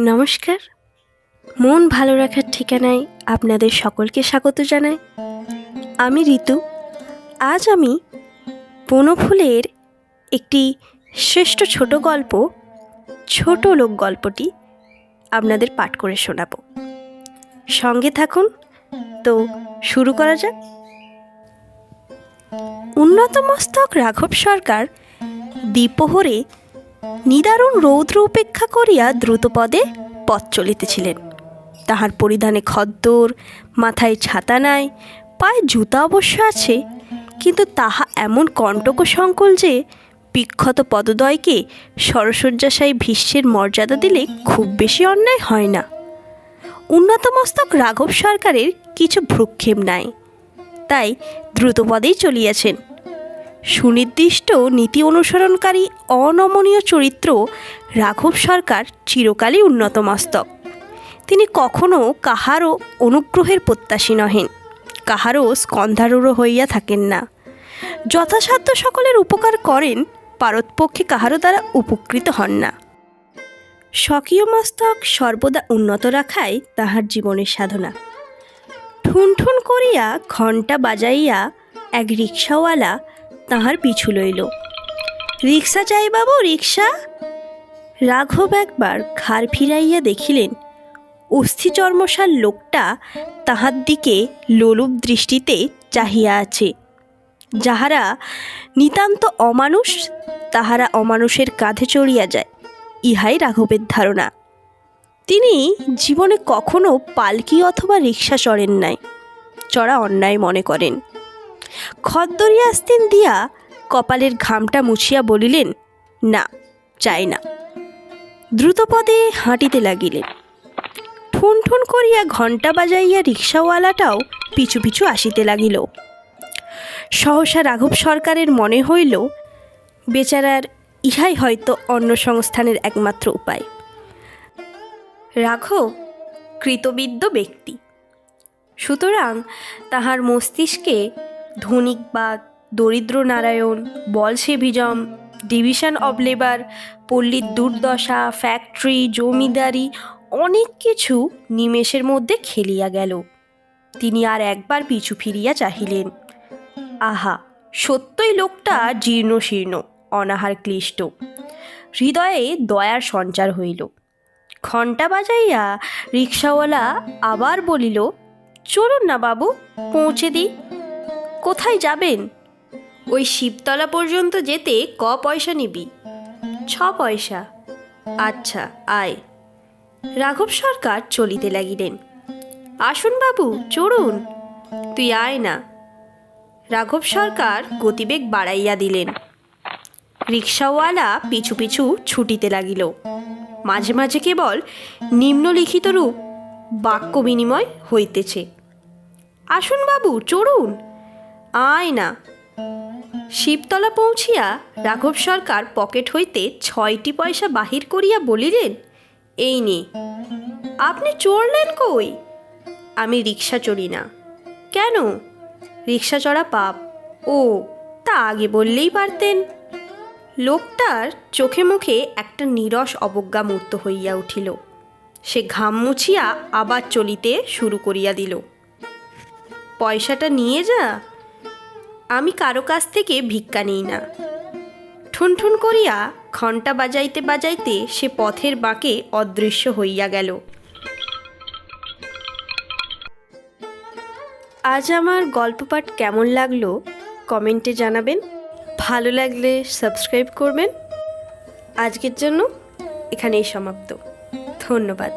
নমস্কার। মন ভালো রাখার ঠিকানায় আপনাদের সকলকে স্বাগত জানাই। আমি ঋতু। আজ আমি বনফুলের একটি শ্রেষ্ঠ ছোট গল্প, ছোট লোক গল্পটি আপনাদের পাঠ করে শোনাব। সঙ্গে থাকুন। তো শুরু করা যাক। উন্নত মস্তক রাঘব সরকার দ্বিপ্রহরে নিদারুণ রৌদ্র উপেক্ষা করিয়া দ্রুতপদে পথ চলিতেছিলেন। তাহার পরিধানে খদ্দর, মাথায় ছাতা নাই, পায়ে জুতা অবশ্য আছে, কিন্তু তাহা এমন কণ্টক সংকল যে বিক্ষত পদদয়কে সরসজ্জাশায়ী ভীষ্মের মর্যাদা দিলে খুব বেশি অন্যায় হয় না। উন্নতমস্তক রাঘব সরকারের কিছু ভ্রুক্ষেপ নাই, তাই দ্রুতপদেই চলিয়াছেন। সুনির্দিষ্ট নীতি অনুসরণকারী অনমনীয় চরিত্র রাঘব সরকার চিরকালই উন্নত মস্তক তিনি কখনো কাহারও অনুগ্রহের প্রত্যাশী নহেন, কাহারও স্কন্ধারূঢ় হইয়া থাকেন না। যথাসাধ্য সকলের উপকার করেন, পারতপক্ষে কাহারও দ্বারা উপকৃত হন না। স্বকীয় মস্তক সর্বদা উন্নত রাখাই তাহার জীবনের সাধনা। ঠুন ঠুন করিয়া ঘণ্টা বাজাইয়া এক রিক্সাওয়ালা তাহার পিছু লইল। রিক্সা চাই বাবু, রিক্সা? রাঘব একবার ঘাড় ফিরাইয়া দেখিলেন অস্থিচর্মসার লোকটা তাহার দিকে লোলুপ দৃষ্টিতে চাহিয়া আছে। যাহারা নিতান্ত অমানুষ, তাহারা অমানুষের কাঁধে চড়িয়া যায়, ইহাই রাঘবের ধারণা। তিনি জীবনে কখনো পালকি অথবা রিক্সা চড়েন নাই, চড়া অন্যায় মনে করেন। খদ্দরি আস্তিন দিয়া কপালের ঘামটা মুছিয়া বলিলেন, না, চাই না। দ্রুতপদে হাঁটিতে লাগিলেন। ঠুন ঠুন করিয়া ঘণ্টা বাজাইয়া রিক্সাওয়ালাটাও পিছু পিছু আসিতে লাগিল। সহসা রাঘব সরকারের মনে হইল, বেচারার ইহাই হয়তো অন্য সংস্থানের একমাত্র উপায়। রাঘব কৃতবিদ্য ব্যক্তি। সুতরাং তাহার মস্তিষ্কে ধনিক বা দরিদ্র Narayan Bolshevism division of labour, পল্লীর দুর্দশা, ফ্যাক্টরি, জমিদারি, অনেক কিছু নিমেষের মধ্যে খেলিয়া গেল। তিনি আর একবার পিছু ফিরিয়া চাহিলেন। আহা, সত্যই লোকটা জীর্ণ শীর্ণ, অনাহার ক্লিষ্ট। হৃদয়ে দয়ার সঞ্চার হইল। ঘণ্টা বাজাইয়া রিক্সাওয়ালা আবার বলিল, চলুন না বাবু, পৌঁছে দিই। কোথায় যাবেন? ওই শিবতলা পর্যন্ত যেতে ক পয়সা নিবি? ছ পয়সা। আচ্ছা আয়। রাঘব সরকার চলিতে লাগিলেন। আসুন বাবু, চড়ুন। তুই আয় না। রাঘব সরকার গতিবেগ বাড়াইয়া দিলেন। রিক্সাওয়ালা পিছু পিছু ছুটিতে লাগিল। মাঝে মাঝে কেবল নিম্নলিখিত রূপ বাক্য বিনিময় হইতেছে। আসুন বাবু, চড়ুন। আয় না। শিবতলা পৌঁছিয়া রাঘব সরকার পকেট হইতে ছয়টি পয়সা বাহির করিয়া বলিলেন, এই নে, আপনি চড়লেন কই? আমি রিক্সা চড়ি না। কেন? রিক্সা চড়া পাপ। ও, তা আগে বললেই পারতেন। লোকটার চোখে মুখে একটা নিরস অবজ্ঞা মূর্ত হইয়া উঠিল। সে ঘাম মুছিয়া আবার চলিতে শুরু করিয়া দিল। পয়সাটা নিয়ে যা আমি কারও কাছ থেকে ভিক্ষা নিই না। ঠুনঠুন করিয়া ঘণ্টা বাজাইতে বাজাইতে সে পথের বাঁকে অদৃশ্য হইয়া গেল। আজ আমার গল্প পাঠ কেমন লাগল কমেন্টে জানাবেন। ভালো লাগলে সাবস্ক্রাইব করবেন। আজকের জন্য এখানেই সমাপ্ত। ধন্যবাদ।